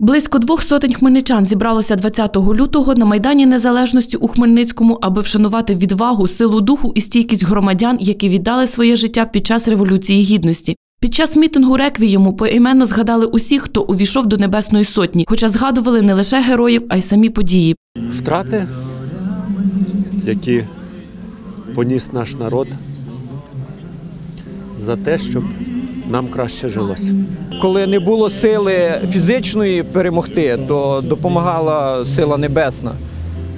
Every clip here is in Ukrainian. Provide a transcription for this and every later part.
Близько двох сотень хмельничан зібралося 20 лютого на Майдані Незалежності у Хмельницькому, аби вшанувати відвагу, силу духу і стійкість громадян, які віддали своє життя під час Революції Гідності. Під час мітингу реквієму поіменно згадали усіх, хто увійшов до Небесної Сотні, хоча згадували не лише героїв, а й самі події. втрати, які поніс наш народ за те, щоб нам краще жилося. Коли не було сили фізичної перемогти, то допомагала сила небесна.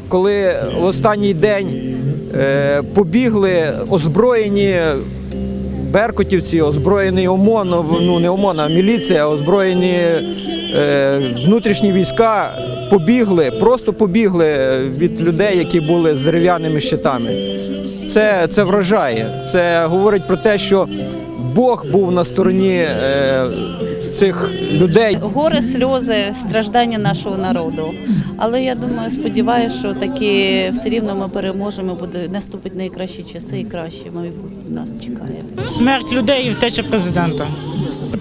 Коли в останній день е, побігли озброєні беркутівці, озброєний ОМОН, ну не ОМОН, а міліція, озброєні е, внутрішні війська, побігли, просто побігли від людей, які були з дерев'яними щитами. Це, це вражає. Це говорить про те, що Бог був на стороні е, цих людей. Горе, сльози, страждання нашого народу. Але я думаю, сподіваюся, що таки все рівно ми переможемо. Буде наступить найкращі часи і краще майбутнє нас чекає. Смерть людей і втеча президента.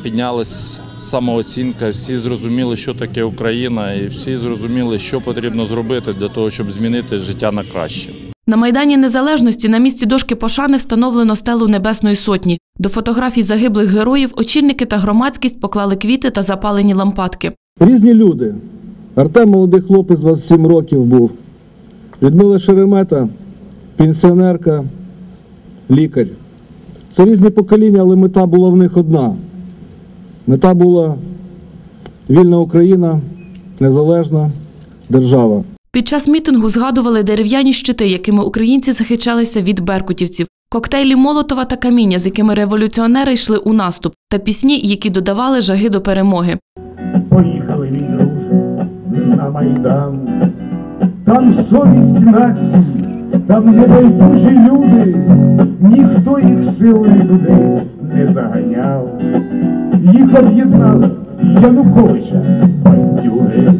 Піднялась самооцінка, всі зрозуміли, що таке Україна, і всі зрозуміли, що потрібно зробити для того, щоб змінити життя на краще. На Майдані Незалежності на місці дошки пошани встановлено стелу Небесної Сотні. До фотографій загиблих героїв очільники та громадськість поклали квіти та запалені лампадки. Різні люди. Артем молодий хлопець 27 років був. Людмила Шеремета, пенсіонерка, лікар. Це різні покоління, але мета була в них одна. Мета була вільна Україна, незалежна держава. Під час мітингу згадували дерев'яні щити, якими українці захищалися від беркутівців, коктейлі Молотова та каміння, з якими революціонери йшли у наступ, та пісні, які додавали жаги до перемоги. Поїхали, мій друже, на Майдан. Там совість нації, там небайдужі люди, ніхто їх силою туди не заганяв. Їх об'єднали Януковича, бандюги.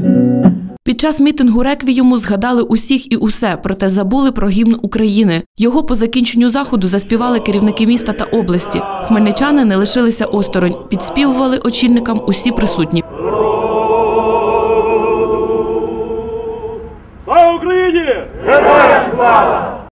Час мітингу реквієму згадали усіх і усе, проте забули про гімн України. Його по закінченню заходу заспівали керівники міста та області. Хмельничани не лишилися осторонь, підспівували очільникам усі присутні. Слава Україні! Героям слава!